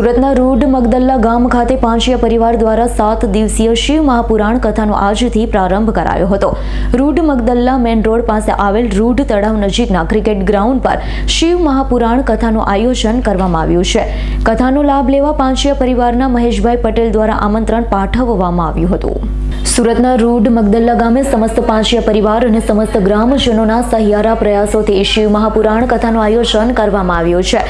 સુરતના રૂડ મગદલ્લા ગામ ખાતે પાંચિયા પરિવાર દ્વારા સાત દિવસીય શિવ મહાપુરાણ કથાનો આજથી પ્રારંભ કરાયો હતો. રૂડ મગદલ્લા મેન રોડ પાસે આવેલ રૂડ તળાવ નજીકના ક્રિકેટ ગ્રાઉન્ડ પર શિવ મહાપુરાણ કથાનું આયોજન કરવામાં આવ્યું છે. કથાનો લાભ લેવા પાંચિયા પરિવારના મહેશભાઈ પટેલ દ્વારા આમંત્રણ પાઠવવામાં આવ્યું હતું. સુરતના રૂડ મગદલ્લા ગામે સમસ્ત પાંચિયા પરિવાર અને સમસ્ત ગ્રામજનોના સહિયારા પ્રયાસોથી શિવ મહાપુરાણ કથાનું આયોજન કરવામાં આવ્યું છે.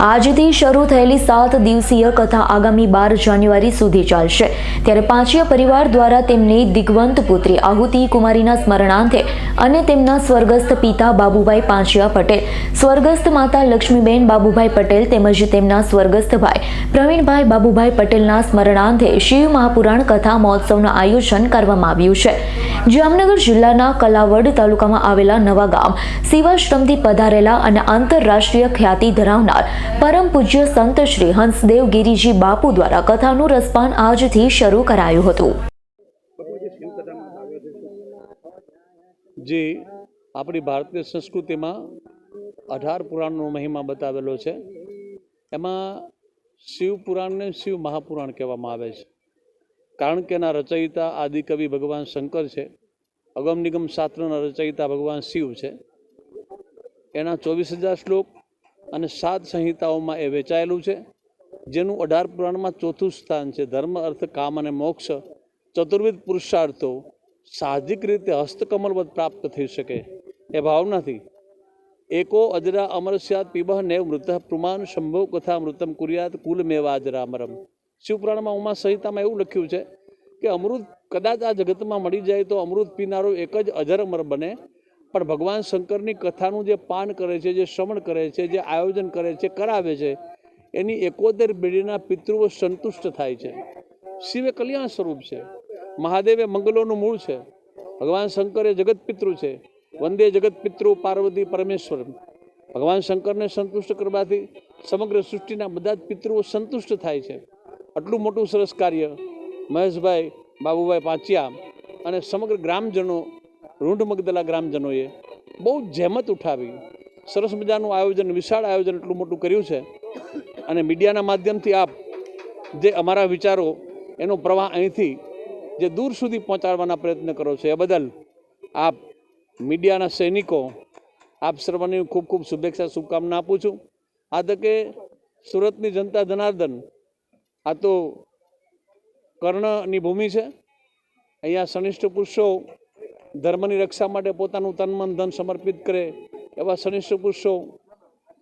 આજથી શરૂ થયેલી સાત દિવસીય કથા આગામી બાર જાન્યુઆરી સુધી ચાલશે. ત્યારે પાંચિયા પરિવાર દ્વારા તેમની દિગ્વંત પુત્રી આહુતિ કુમારીના સ્મરણાર્થે અને તેમના સ્વર્ગસ્થ પિતા બાબુભાઈ પાંચિયા પટેલ, સ્વર્ગસ્થ માતા લક્ષ્મીબેન બાબુભાઈ પટેલ તેમજ તેમના સ્વર્ગસ્થ ભાઈ પ્રવીણભાઈ બાબુભાઈ પટેલના સ્મરણાર્થે શિવ મહાપુરાણ કથા મહોત્સવનું આયોજન કરવામાં આવ્યું છે. જામનગર જિલ્લાના કલાવડ તાલુકામાં આવેલા નવા ગામ સેવાશ્રમથી પધારેલા અને આંતરરાષ્ટ્રીય ખ્યાતિ ધરાવનાર પરમ પૂજ્ય સંત શ્રી હંસદેવ ગિરીજી બાપુ દ્વારા કથાનું રસપાન આજથી શરૂ કરાયું હતું. જે, આપણી ભારતીય સંસ્કૃતિમાં અઢાર પુરાણનો મહિમા બતાવેલો છે. એમાં શિવ પુરાણને શિવ મહાપુરાણ કહેવામાં આવે છે. કારણ કે એના રચયિતા આદિકવિ ભગવાન શંકર છે, અગમ નિગમ શાસ્ત્રના રચયિતા ભગવાન શિવ છે. એના ચોવીસ હજાર શ્લોક અને સાત સંહિતાઓમાં એ વેચાયેલું છે, જેનું અઢાર પુરાણમાં ચોથું સ્થાન છે, ધર્મ, અર્થ, કામ અને મોક્ષ, ચતુર્વિધ પુરુષાર્થો સાહજિક રીતે હસ્તકમલવત પ્રાપ્ત થઈ શકે. એ ભાવનાથી એકો અજરા અમરસ્યાત પીબહ નેવ મૃત પ્રમાણ શંભવ કથા મૃતમ કુર્યાત કુલ મેવા અજરા અમરમ શિવપુરાણમાં ઉમા સંહિતામાં એવું લખ્યું છે કે અમૃત કદાચ આ જગતમાં મળી જાય તો અમૃત પીનારો એક જ અજર અમર બને. પણ ભગવાન શંકરની કથાનું જે પાન કરે છે, જે શ્રવણ કરે છે, જે આયોજન કરે છે, કરાવે છે, એની એકોતેર પેઢીના પિતૃઓ સંતુષ્ટ થાય છે. શિવ કલ્યાણ સ્વરૂપ છે. મહાદેવ એ મંગલોનું મૂળ છે. ભગવાન શંકર એ જગત પિતૃ છે. વંદે જગત પિતૃ પાર્વતી પરમેશ્વર. ભગવાન શંકરને સંતુષ્ટ કરવાથી સમગ્ર સૃષ્ટિના બધા જ પિતૃઓ સંતુષ્ટ થાય છે. આટલું મોટું સરસ કાર્ય મહેશભાઈ બાબુભાઈ પાંચિયા અને સમગ્ર ગ્રામજનો, રૂંઢ મગદલા ગ્રામજનોએ બહુ જહેમત ઉઠાવી. સરસ મજાનું આયોજન, વિશાળ આયોજન એટલું મોટું કર્યું છે. અને મીડિયાના માધ્યમથી આપ જે અમારા વિચારો, એનો પ્રવાહ અહીંથી જે દૂર સુધી પહોંચાડવાના પ્રયત્ન કરો છો એ બદલ આપ મીડિયાના સૈનિકો, આપ સર્વને ખૂબ ખૂબ શુભેચ્છા, શુભકામના આપું છું. આ તકે સુરતની જનતા જનાર્દન આ તો કર્ણની ભૂમિ છે. અહીંયા શનિષ્ઠ પુરુષો ધર્મની રક્ષા માટે પોતાનું તન, મન, ધન સમર્પિત કરે એવા શનિષ્ઠ પુરુષો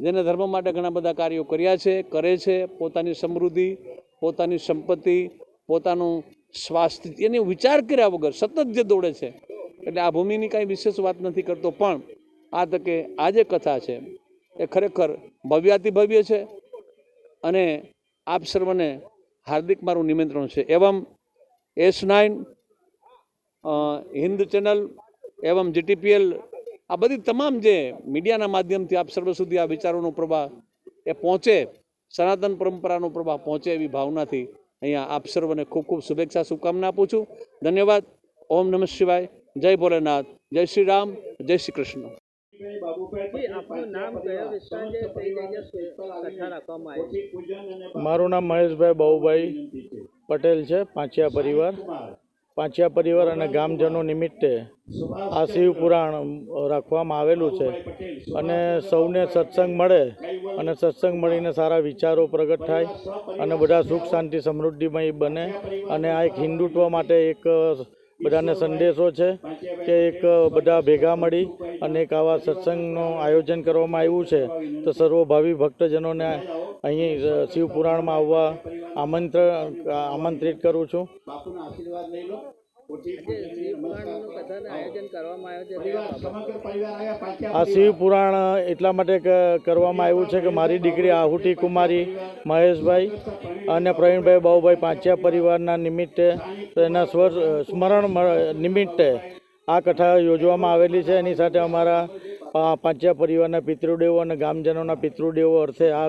જેને ધર્મ માટે ઘણા બધા કાર્યો કર્યા છે, કરે છે. પોતાની સમૃદ્ધિ, પોતાની સંપત્તિ, પોતાનું સ્વાસ્થ્ય, એની વિચાર કર્યા વગર સતત જે દોડે છે. એટલે આ ભૂમિની કાંઈ વિશેષ વાત નથી કરતો, પણ આ તકે આ જે કથા છે એ ખરેખર ભવ્યાતિ ભવ્ય છે અને આપ સર્વને હાર્દિક મારું નિમંત્રણ છે. એવમ એસ નાઇન હિન્દ ચેનલ, એવમ જીટીપીએલ આ બધી તમામ જે મીડિયાના માધ્યમથી આપ સર્વ સુધી આ વિચારોનો પ્રવાહ એ પહોંચે, સનાતન પરંપરાનો પ્રવાહ પહોંચે એવી ભાવનાથી અહીંયા આપ સર્વને ખૂબ ખૂબ શુભેચ્છા, શુભકામના આપું છું. ધન્યવાદ. ઓમ નમઃ શિવાય. જય ભોલેનાથ. જય શ્રી રામ. જય શ્રી કૃષ્ણ. મારું નામ મહેશભાઈ બાહુભાઈ પટેલ છે, પાંચિયા પરિવાર. પાંચિયા પરિવાર અને ગામજનો નિમિત્તે આ શિવ પુરાણ રાખવામાં આવેલું છે. અને સૌને સત્સંગ મળે અને સત્સંગ મળીને સારા વિચારો પ્રગટ થાય અને બધા સુખ, શાંતિ, સમૃદ્ધિમય બને. અને આ એક હિન્દુત્વ માટે એક બધાને સંદેશો છે કે એક બધા ભેગા મળી અને એક આવા સત્સંગનું આયોજન કરવામાં આવ્યું છે. તો સર્વભાવી ભક્તજનોને અહીં શિવ પુરાણમાં આવવા આમંત્રણ આમંત્રિત કરું છું. આ શિવ પુરાણ એટલા માટે કરવામાં આવ્યું છે કે મારી દીકરી આહુતિ કુમારી, મહેશભાઈ અને પ્રવીણભાઈ બાહુભાઈ પાંચિયા પરિવારના નિમિત્તે એના સ્વર, સ્મરણ નિમિત્તે આ કથા યોજવામાં આવેલી છે. એની સાથે અમારા પાંચિયા પરિવારના પિતૃદેવો અને ગામજનોના પિતૃદેવો અર્થે આ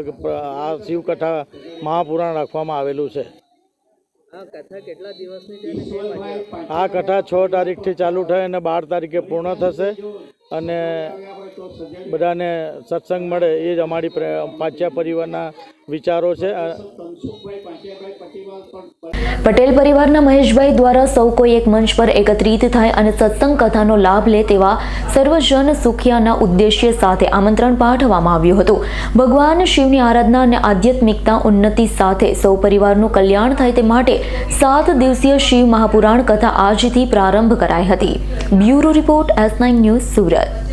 આ શિવકથા મહાપુરાણ રાખવામાં આવેલું છે. આ કથા કેટલા દિવસની છે તારીખથી ચાલુ થાય અને બાર તારીખે પૂર્ણ થશે. અને બધાને સત્સંગ મળે એ જ અમારી પાંચ્યા પરિવારના વિચારો છે. પટેલ પરિવારના મહેશભાઈ દ્વારા સૌ કોઈ એક મંચ પર એકત્રિત થાય અને સત્સંગ કથાનો લાભ લે તેવા સર્વજન સુખિયાના ઉદ્દેશ્ય સાથે આમંત્રણ પાઠવવામાં આવ્યું હતું. ભગવાન શિવની આરાધના અને આધ્યાત્મિકતા ઉન્નતિ સાથે સૌ પરિવારનું કલ્યાણ થાય તે માટે સાત દિવસીય શિવ મહાપુરાણ કથા આજથી પ્રારંભ કરાઈ હતી. Bureau report S nine news Surat.